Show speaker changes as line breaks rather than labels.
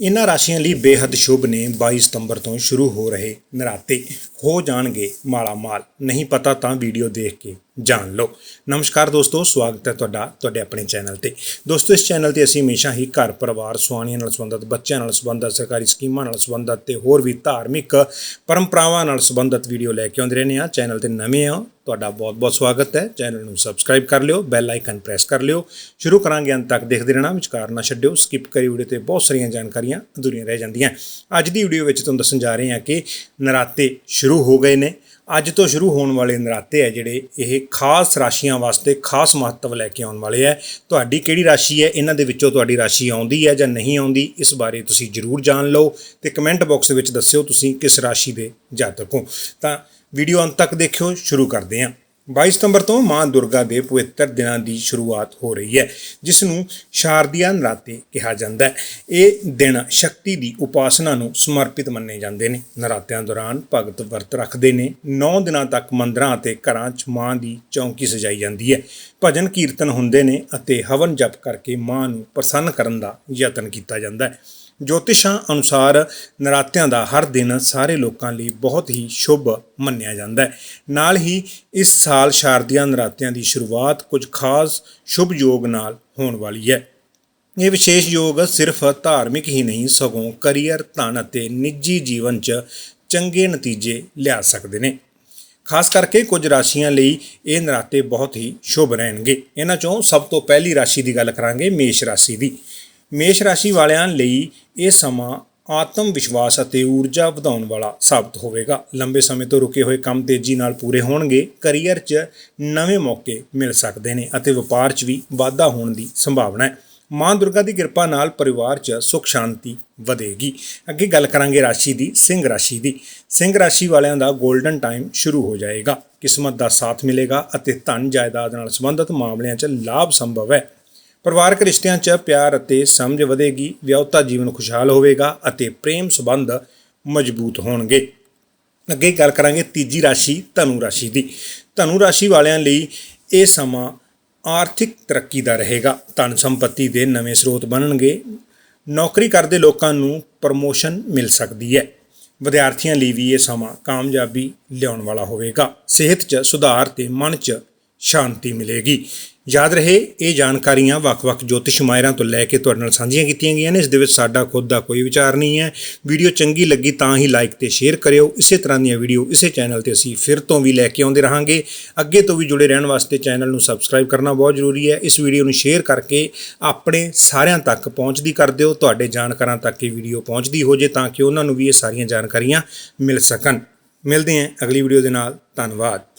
ਇਨ੍ਹਾਂ ਰਾਸ਼ੀਆਂ ਲਈ ਬੇਹੱਦ ਸ਼ੁਭ ਨੇ 22 ਸਤੰਬਰ ਤੋਂ ਸ਼ੁਰੂ ਹੋ ਰਹੇ ਨਰਾਤੇ। ਹੋ ਜਾਣਗੇ ਮਾਲਾ ਮਾਲ ਨਹੀਂ ਪਤਾ ਤਾਂ ਵੀਡੀਓ ਦੇਖ ਕੇ। ਜਾਣ ਲਓ। ਨਮਸਕਾਰ ਦੋਸਤੋ, ਸਵਾਗਤ ਹੈ ਤੁਹਾਡਾ, ਤੁਹਾਡੇ ਆਪਣੇ ਚੈਨਲ ਤੇ। ਦੋਸਤੋ, ਇਸ ਚੈਨਲ ਤੇ ਅਸੀਂ ਹਮੇਸ਼ਾ ਹੀ ਘਰ ਪਰਿਵਾਰ ਸੁਆਣੀਆਂ ਨਾਲ ਸੰਬੰਧਿਤ, ਬੱਚਿਆਂ ਨਾਲ ਸੰਬੰਧਿਤ, ਸਰਕਾਰੀ ਸਕੀਮਾਂ ਨਾਲ ਸੰਬੰਧਿਤ ਤੇ ਹੋਰ ਵੀ ਧਾਰਮਿਕ ਪਰੰਪਰਾਵਾਂ ਨਾਲ ਸੰਬੰਧਿਤ ਵੀਡੀਓ ਲੈ ਕੇ ਆਉਂਦੇ ਰਹਿੰਦੇ ਹਾਂ। ਚੈਨਲ ਤੇ ਨਵੇਂ ਹੋ, ਤੁਹਾਡਾ ਬਹੁਤ-ਬਹੁਤ ਸਵਾਗਤ ਹੈ। ਚੈਨਲ ਨੂੰ ਸਬਸਕ੍ਰਾਈਬ ਕਰ ਲਿਓ, ਬੈਲ ਆਈਕਨ ਪ੍ਰੈਸ ਕਰ ਲਿਓ। ਸ਼ੁਰੂ ਕਰਾਂਗੇ ਅੰਤ ਤੱਕ ਦੇਖਦੇ ਰਹਿਣਾ, ਵਿਚਕਾਰ ਨਾ ਛੱਡਿਓ ਸਕਿਪ ਕਰੀ ਵੀਡੀਓ ਤੇ ਬਹੁਤ ਸਾਰੀਆਂ ਜਾਣਕਾਰੀਆਂ ਅਧੂਰੀਆਂ ਰਹਿ ਜਾਂਦੀਆਂ। ਅੱਜ ਦੀ ਵੀਡੀਓ ਵਿੱਚ ਤੁਹਾਨੂੰ ਦੱਸਣ ਜਾ ਰਹੇ ਹਾਂ ਕਿ ਨਰਾਤੇ ਸ਼ੁਰੂ ਹੋ ਗਏ ਨੇ। ਅੱਜ ਤੋਂ ਸ਼ੁਰੂ ਹੋਣ ਵਾਲੇ ਨਰਾਤੇ ਹੈ ਜਿਹੜੇ ਇਹ ਖਾਸ ਰਾਸ਼ੀਆਂ ਵਾਸਤੇ ਖਾਸ ਮਹੱਤਵ ਲੈ ਕੇ ਆਉਣ ਵਾਲੇ ਹੈ ਤੁਹਾਡੀ ਕਿਹੜੀ ਰਾਸ਼ੀ ਹੈ? ਇਹਨਾਂ ਦੇ ਵਿੱਚੋਂ ਤੁਹਾਡੀ ਰਾਸ਼ੀ ਆਉਂਦੀ ਹੈ ਜਾਂ ਨਹੀਂ ਆਉਂਦੀ? ਇਸ ਬਾਰੇ ਤੁਸੀਂ ਜਰੂਰ ਜਾਣ ਲਓ ਤੇ ਕਮੈਂਟ ਬਾਕਸ ਵਿੱਚ ਦੱਸਿਓ ਤੁਸੀਂ ਕਿਸ ਰਾਸ਼ੀ ਦੇ ਜਾਤਕ ਹੋ। ਤਾਂ ਵੀਡੀਓ ਅੰਤ ਤੱਕ ਦੇਖਿਓ, ਸ਼ੁਰੂ ਕਰਦੇ ਹਾਂ। 22 ਸਤੰਬਰ ਤੋਂ ਮਾਂ ਦੁਰਗਾ ਦੇ ਪਵਿੱਤਰ ਦਿਨਾਂ ਦੀ ਸ਼ੁਰੂਆਤ ਹੋ ਰਹੀ ਹੈ ਜਿਸ ਨੂੰ ਸ਼ਾਰਦੀਆ ਨਰਾਤੇ ਕਿਹਾ ਜਾਂਦਾ ਹੈ। ਇਹ ਦਿਨ ਸ਼ਕਤੀ ਦੀ ਉਪਾਸਨਾ ਨੂੰ ਸਮਰਪਿਤ ਮੰਨੇ ਜਾਂਦੇ ਨੇ। ਨਰਾਤਿਆਂ ਦੌਰਾਨ ਭਗਤ ਵਰਤ ਰੱਖਦੇ ਨੇ। 9 ਦਿਨਾਂ ਤੱਕ ਮੰਦਰਾਂ ਅਤੇ ਘਰਾਂ 'ਚ ਮਾਂ ਦੀ ਚੌਂਕੀ ਸਜਾਈ ਜਾਂਦੀ ਹੈ। ਭਜਨ ਕੀਰਤਨ ਹੁੰਦੇ ਨੇ ਅਤੇ ਹਵਨ ਜਪ ਕਰਕੇ ਮਾਂ ਨੂੰ ਪ੍ਰਸੰਨ ਕਰਨ ਦਾ ਯਤਨ ਕੀਤਾ ਜਾਂਦਾ ਹੈ। ਜੋਤਿਸ਼ਾਂ ਅਨੁਸਾਰ ਨਰਾਤਿਆਂ ਦਾ ਹਰ ਦਿਨ ਸਾਰੇ ਲੋਕਾਂ ਲਈ ਬਹੁਤ ਹੀ ਸ਼ੁਭ ਮੰਨਿਆ ਜਾਂਦਾ ਹੈ। ਨਾਲ ਹੀ ਇਸ ਸਾਲ ਸ਼ਾਰਦੀਆ ਨਰਾਤਿਆਂ ਦੀ ਸ਼ੁਰੂਆਤ ਕੁਝ ਖਾਸ ਸ਼ੁਭ ਯੋਗ ਨਾਲ ਹੋਣ ਵਾਲੀ ਹੈ। ਇਹ ਵਿਸ਼ੇਸ਼ ਯੋਗ ਸਿਰਫ ਧਾਰਮਿਕ ਹੀ ਨਹੀਂ, ਸਗੋਂ ਕਰੀਅਰ, ਧਨ ਅਤੇ ਨਿੱਜੀ ਜੀਵਨ 'ਚ ਚੰਗੇ ਨਤੀਜੇ ਲਿਆ ਸਕਦੇ ਨੇ। ਖਾਸ ਕਰਕੇ ਕੁਝ ਰਾਸ਼ੀਆਂ ਲਈ ਇਹ ਨਰਾਤੇ ਬਹੁਤ ਹੀ ਸ਼ੁਭ ਰਹਿਣਗੇ। ਇਹਨਾਂ ਚੋਂ ਸਭ ਤੋਂ ਪਹਿਲੀ ਰਾਸ਼ੀ ਦੀ ਗੱਲ ਕਰਾਂਗੇ, ਮੇਸ਼ ਰਾਸ਼ੀ ਦੀ। ਮੇਸ਼ ਰਾਸ਼ੀ ਵਾਲਿਆਂ ਲਈ ਇਹ ਸਮਾਂ ਆਤਮ ਵਿਸ਼ਵਾਸ ਅਤੇ ਊਰਜਾ ਵਧਾਉਣ ਵਾਲਾ ਸਾਬਤ ਹੋਵੇਗਾ। ਲੰਬੇ ਸਮੇਂ ਤੋਂ ਰੁਕੇ ਹੋਏ ਕੰਮ ਤੇਜ਼ੀ ਨਾਲ ਪੂਰੇ ਹੋਣਗੇ। ਕੈਰੀਅਰ 'ਚ ਨਵੇਂ ਮੌਕੇ ਮਿਲ ਸਕਦੇ ਨੇ ਅਤੇ ਵਪਾਰ 'ਚ ਵੀ ਵਾਧਾ ਹੋਣ ਦੀ ਸੰਭਾਵਨਾ ਹੈ। ਮਾਂ ਦੁਰਗਾ ਦੀ ਕਿਰਪਾ ਨਾਲ ਪਰਿਵਾਰ 'ਚ ਸੁਖ ਸ਼ਾਂਤੀ ਵਧੇਗੀ। ਅੱਗੇ ਗੱਲ ਕਰਾਂਗੇ ਰਾਸ਼ੀ ਦੀ, ਸਿੰਘ ਰਾਸ਼ੀ ਦੀ। ਸਿੰਘ ਰਾਸ਼ੀ ਵਾਲਿਆਂ ਦਾ 골ਡਨ ਟਾਈਮ ਸ਼ੁਰੂ ਹੋ ਜਾਏਗਾ। ਕਿਸਮਤ ਦਾ ਸਾਥ ਮਿਲੇਗਾ ਅਤੇ ਧਨ ਜਾਇਦਾਦ ਨਾਲ ਸੰਬੰਧਿਤ ਮਾਮਲਿਆਂ 'ਚ ਲਾਭ ਸੰਭਵ ਹੈ। ਪਰਿਵਾਰਕ ਰਿਸ਼ਤਿਆਂ 'ਚ ਪਿਆਰ ਅਤੇ ਸਮਝ ਵਧੇਗੀ, ਵਿਆਹਤਾ ਜੀਵਨ ਖੁਸ਼ਹਾਲ ਹੋਵੇਗਾ ਅਤੇ ਪ੍ਰੇਮ ਸੰਬੰਧ ਮਜ਼ਬੂਤ ਹੋਣਗੇ। ਅੱਗੇ ਗੱਲ ਕਰਾਂਗੇ ਤੀਜੀ ਰਾਸ਼ੀ, ਧਨੂ ਰਾਸ਼ੀ ਦੀ। ਧਨੂ ਰਾਸ਼ੀ ਵਾਲਿਆਂ ਲਈ ਇਹ ਸਮਾਂ ਆਰਥਿਕ ਤਰੱਕੀ ਦਾ ਰਹੇਗਾ। ਧਨ ਸੰਪਤੀ ਦੇ ਨਵੇਂ ਸਰੋਤ ਬਣਨਗੇ। ਨੌਕਰੀ ਕਰਦੇ ਲੋਕਾਂ ਨੂੰ ਪ੍ਰਮੋਸ਼ਨ ਮਿਲ ਸਕਦੀ ਹੈ। ਵਿਦਿਆਰਥੀਆਂ ਲਈ ਵੀ ਇਹ ਸਮਾਂ ਕਾਮਯਾਬੀ ਲਿਆਉਣ ਵਾਲਾ ਹੋਵੇਗਾ। ਸਿਹਤ 'ਚ ਸੁਧਾਰ ਤੇ ਮਨ 'ਚ ਸ਼ਾਂਤੀ ਮਿਲੇਗੀ। ਯਾਦ ਰਹੇ, ਇਹ ਜਾਣਕਾਰੀਆਂ ਵੱਖ-ਵੱਖ ਜੋਤਿਸ਼ ਮਾਇਰਾਂ ਤੋਂ ਲੈ ਕੇ ਤੁਹਾਡੇ ਨਾਲ ਸਾਂਝੀਆਂ ਕੀਤੀਆਂ ਗਈਆਂ ਨੇ। ਇਸ ਦੇ ਵਿੱਚ ਸਾਡਾ ਖੁਦ ਦਾ ਕੋਈ ਵਿਚਾਰ ਨਹੀਂ ਹੈ। ਵੀਡੀਓ ਚੰਗੀ ਲੱਗੀ ਤਾਂ ਹੀ ਲਾਈਕ ਤੇ ਸ਼ੇਅਰ ਕਰਿਓ। ਇਸੇ ਤਰ੍ਹਾਂ ਦੀਆਂ ਵੀਡੀਓ ਇਸੇ ਚੈਨਲ ਤੇ ਅਸੀਂ ਫਿਰ ਤੋਂ ਵੀ ਲੈ ਕੇ ਆਉਂਦੇ ਰਹਾਂਗੇ। ਅੱਗੇ ਤੋਂ ਵੀ ਜੁੜੇ ਰਹਿਣ ਵਾਸਤੇ ਚੈਨਲ ਨੂੰ ਸਬਸਕ੍ਰਾਈਬ ਕਰਨਾ ਬਹੁਤ ਜ਼ਰੂਰੀ ਹੈ। ਇਸ ਵੀਡੀਓ ਨੂੰ ਸ਼ੇਅਰ ਕਰਕੇ ਆਪਣੇ ਸਾਰਿਆਂ ਤੱਕ ਪਹੁੰਚਦੀ ਕਰ ਦਿਓ। ਤੁਹਾਡੇ ਜਾਣਕਾਰਾਂ ਤੱਕ ਇਹ ਵੀਡੀਓ ਪਹੁੰਚਦੀ ਹੋ ਜੇ ਤਾਂ ਕਿ ਉਹਨਾਂ ਨੂੰ ਵੀ ਇਹ ਸਾਰੀਆਂ ਜਾਣਕਾਰੀਆਂ ਮਿਲ ਸਕਣ। ਮਿਲਦੇ ਹਾਂ ਅਗਲੀ ਵੀਡੀਓ ਦੇ ਨਾਲ। ਧੰਨਵਾਦ।